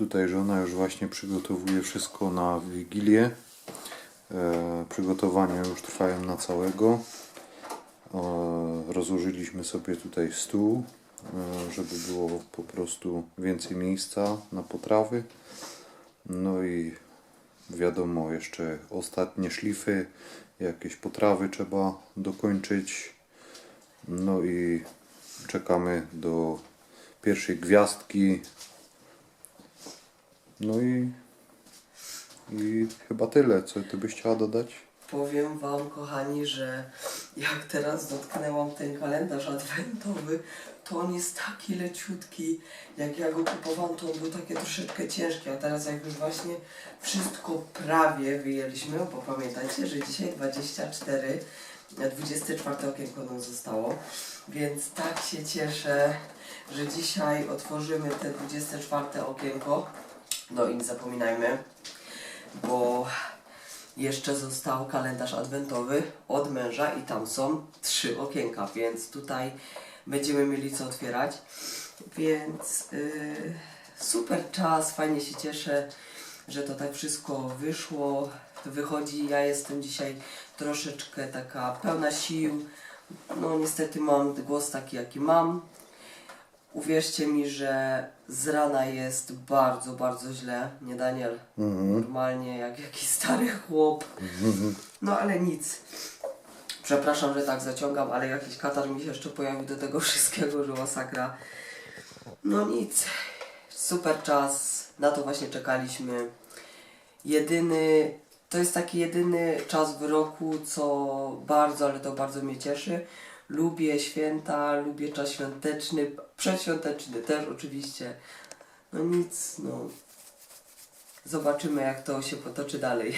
Tutaj żona już właśnie przygotowuje wszystko na Wigilię. E, przygotowania już trwają na całego. E, rozłożyliśmy sobie tutaj stół, e, żeby było po prostu więcej miejsca na potrawy. No i wiadomo, jeszcze ostatnie szlify, jakieś potrawy trzeba dokończyć. No i czekamy do pierwszej gwiazdki. No i, i chyba tyle. Co ty byś chciała dodać? Powiem Wam, kochani, że jak teraz dotknęłam ten kalendarz adwentowy, to on jest taki leciutki. Jak ja go kupowałam, to on był taki troszeczkę ciężki, a teraz jak już właśnie wszystko prawie wyjęliśmy, bo pamiętajcie, że dzisiaj 24, e, 24 okienko nam zostało, więc tak się cieszę, że dzisiaj otworzymy te 24 okienko. No i nie zapominajmy, bo jeszcze został kalendarz adwentowy od męża i tam są trzy okienka, więc tutaj będziemy mieli co otwierać. Więc yy, super czas, fajnie się cieszę, że to tak wszystko wyszło, wychodzi. Ja jestem dzisiaj troszeczkę taka pełna sił. No niestety mam głos taki jaki mam. Uwierzcie mi, że z rana jest bardzo, bardzo źle. Nie Daniel? Normalnie jak jakiś stary chłop. No ale nic. Przepraszam, że tak zaciągam, ale jakiś katar mi się jeszcze pojawił do tego wszystkiego, że masakra. No nic. Super czas. Na to właśnie czekaliśmy. Jedyny, to jest taki jedyny czas w roku, co bardzo, ale to bardzo mnie cieszy. Lubię święta, lubię czas świąteczny, przedświąteczny też oczywiście. No nic, no. Zobaczymy jak to się potoczy dalej.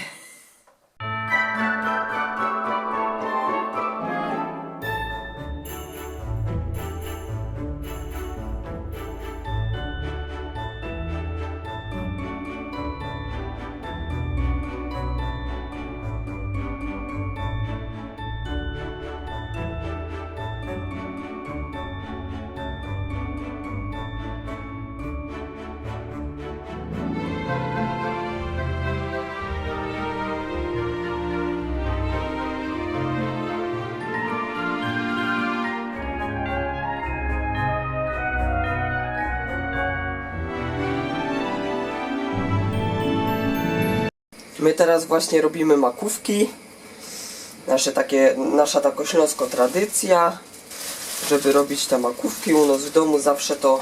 My teraz właśnie robimy makówki. Nasze takie, nasza takośląsko tradycja, żeby robić te makówki. U nas w domu zawsze to,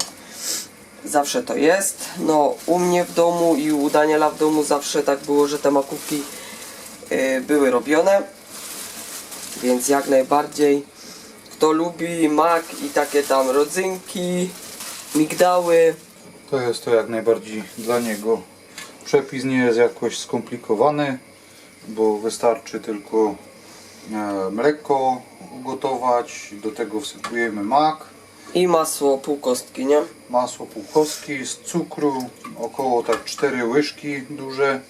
zawsze to jest. No, u mnie w domu i u Daniela w domu zawsze tak było, że te makówki y, były robione. Więc jak najbardziej. Kto lubi mak i takie tam rodzynki, migdały, To jest to jak najbardziej dla niego. Przepis nie jest jakoś skomplikowany, bo wystarczy tylko e, mleko ugotować, do tego wsypujemy mak, i masło pół kostki, nie? masło półkostki z cukru, około tak 4 łyżki duże.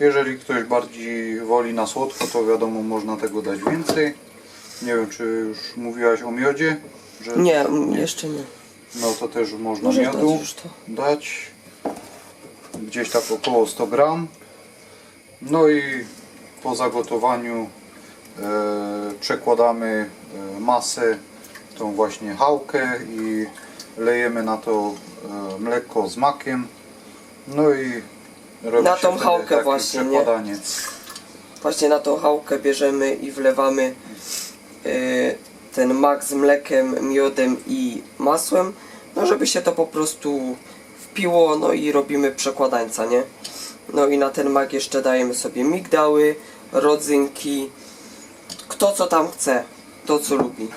Jeżeli ktoś bardziej woli na słodko, to wiadomo można tego dać więcej. Nie wiem, czy już mówiłaś o miodzie? Że Nie, jeszcze nie. No to też można Możesz dać miodu to. dać. Gdzieś tak około 100 gram. No i po zagotowaniu e, przekładamy e, masę, tą właśnie chałkę i lejemy na to e, mleko z makiem. No i robi Na tą chałkę właśnie, nie? Właśnie na tą chałkę bierzemy i wlewamy ten mak z mlekiem, miodem i masłem, no żeby się to po prostu wpiło, no i robimy przekładańca, nie? No i na ten mak jeszcze dajemy sobie migdały, rodzynki, kto co tam chce, to co lubi.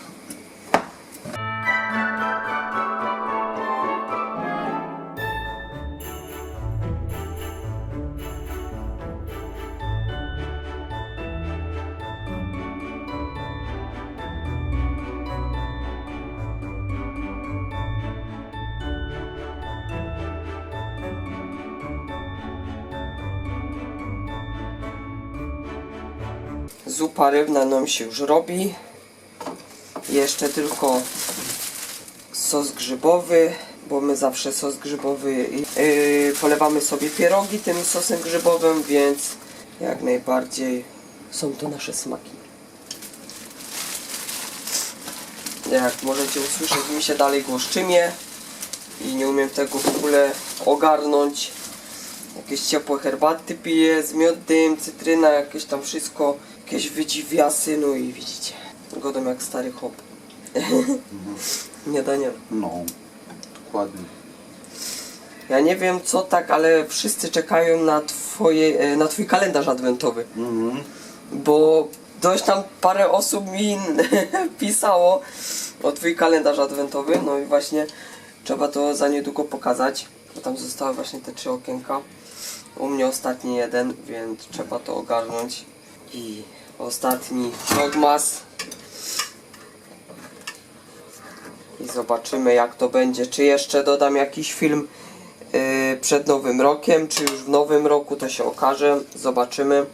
Zupa rybna nam się już robi. Jeszcze tylko sos grzybowy bo my zawsze sos grzybowy yy, polewamy sobie pierogi tym sosem grzybowym, więc jak najbardziej są to nasze smaki. Jak możecie usłyszeć, mi się dalej głoszczymie i nie umiem tego w ogóle ogarnąć. Jakieś ciepłe herbaty piję z miodem, cytryna, jakieś tam wszystko, jakieś wydziwiasy, no i widzicie, godem jak stary hop. nie Daniel. No, dokładnie. Ja nie wiem co tak, ale wszyscy czekają na twoje, e, na twój kalendarz adwentowy. Mhm. Bo dość tam parę osób mi pisało o twój kalendarz adwentowy, no i właśnie trzeba to za niedługo pokazać. Bo tam zostały właśnie te trzy okienka. U mnie ostatni jeden, więc trzeba to ogarnąć. I ostatni vlogmas. I zobaczymy jak to będzie. Czy jeszcze dodam jakiś film yy, przed nowym rokiem, czy już w nowym roku, to się okaże. Zobaczymy.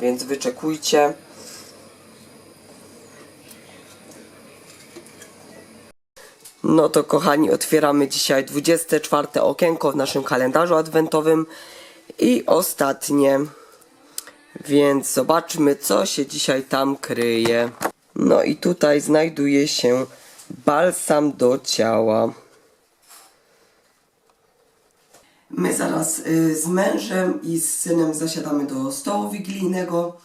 Więc wyczekujcie. No to kochani, otwieramy dzisiaj 24 okienko w naszym kalendarzu adwentowym i ostatnie. Więc zobaczmy, co się dzisiaj tam kryje. No i tutaj znajduje się balsam do ciała. My zaraz y, z mężem i z synem zasiadamy do stołu wigilijnego.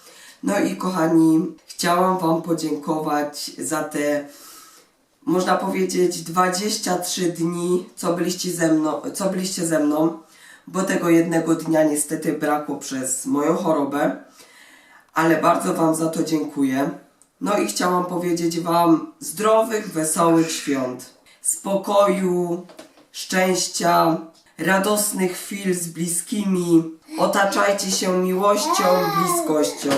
No i kochani, chciałam Wam podziękować za te, można powiedzieć, 23 dni, co byliście ze mną, co byliście ze mną, bo tego jednego dnia niestety brakło przez moją chorobę, ale bardzo Wam za to dziękuję. No i chciałam powiedzieć Wam zdrowych, wesołych świąt, spokoju, szczęścia, radosnych chwil z bliskimi. Otaczajcie się miłością, bliskością.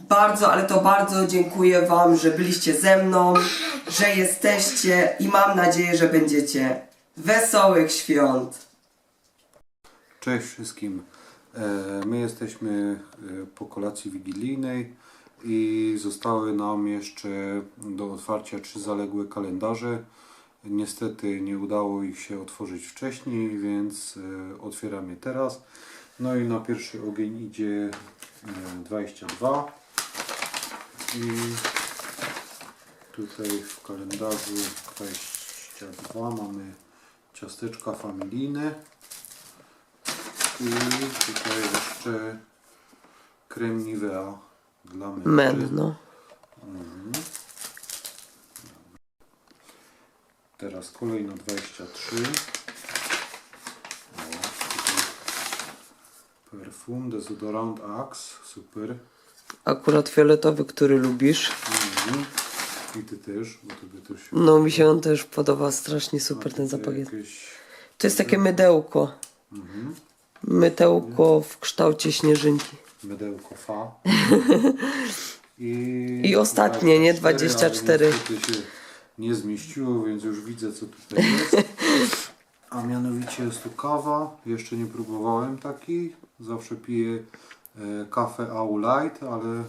Bardzo, ale to bardzo dziękuję Wam, że byliście ze mną, że jesteście i mam nadzieję, że będziecie. Wesołych świąt! Cześć wszystkim. E, My jesteśmy e, po kolacji wigilijnej i zostały nam jeszcze do otwarcia trzy zaległe kalendarze. Niestety nie udało ich się otworzyć wcześniej, więc e, otwieram je teraz. No i na pierwszy ogień idzie e, 22 i tutaj w kalendarzu 22 mamy ciasteczka familijne. I tutaj jeszcze krem Nivea dla mężczyzn. Men, no. Teraz kolejno 23. O, perfum, dezodorant Axe, super. Akurat fioletowy, który lubisz. Mhm. I ty też, bo tobie też się No mi się on też podoba, strasznie super ten zapach jest. jakieś To jest takie mydełko. Mydełko w kształcie śnieżynki. mydełko fa. I, I ostatnie, nie? 24. 24. ale się nie zmieściło, więc już widzę co tutaj jest. A mianowicie jest tu kawa. Jeszcze nie próbowałem takiej. Zawsze piję e, kawę Au Light, ale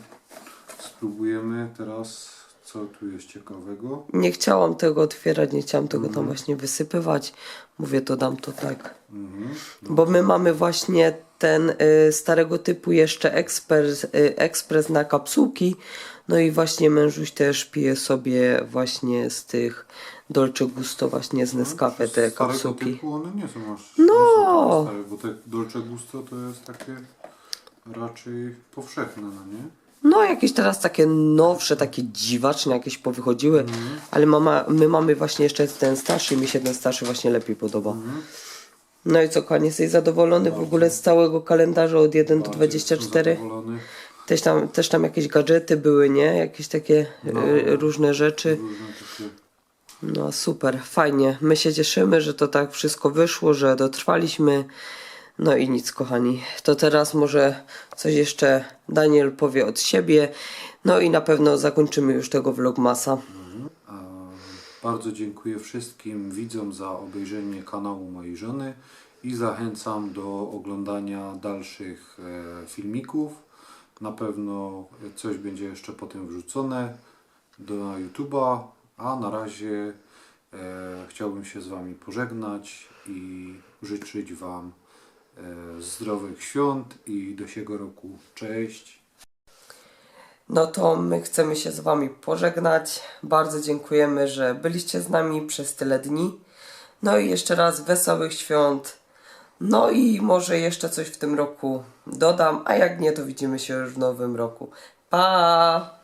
spróbujemy teraz co tu jest ciekawego. Nie chciałam tego otwierać, nie chciałam tego tam właśnie wysypywać. Mówię, to dam to tak. Mhm. Bo my mamy właśnie ten y, starego typu jeszcze ekspres, y, ekspres na kapsułki. No i właśnie mężuś też pije sobie właśnie z tych Dolce Gusto właśnie z Nescafe te Starego kapsułki. Typu one nie są aż No. nie są takie stare, bo te Dolce Gusto to jest takie raczej powszechne, no nie? No jakieś teraz takie nowsze, takie dziwaczne jakieś powychodziły, ale mama, my mamy właśnie jeszcze ten starszy, mi się ten starszy właśnie lepiej podoba. No i co, kochani, jesteś zadowolony w ogóle z całego kalendarza od 1 do Bardziej jestem 24? zadowolony. Też tam, też tam jakieś gadżety były, nie? Jakieś takie y, różne rzeczy. Różne takie No super, fajnie. My się cieszymy, że to tak wszystko wyszło, że dotrwaliśmy. No i nic, kochani. To teraz może coś jeszcze Daniel powie od siebie. No i na pewno zakończymy już tego vlogmasa. Bardzo dziękuję wszystkim widzom za obejrzenie kanału mojej żony i zachęcam do oglądania dalszych e, filmików. Na pewno coś będzie jeszcze potem wrzucone do YouTube'a, a na razie E, chciałbym się z Wami pożegnać i życzyć Wam zdrowych świąt i do siego roku. Cześć. No to my chcemy się z Wami pożegnać. Bardzo dziękujemy, że byliście z nami przez tyle dni. No i jeszcze raz wesołych świąt. No i może jeszcze coś w tym roku dodam, a jak nie, to widzimy się już w nowym roku. Pa!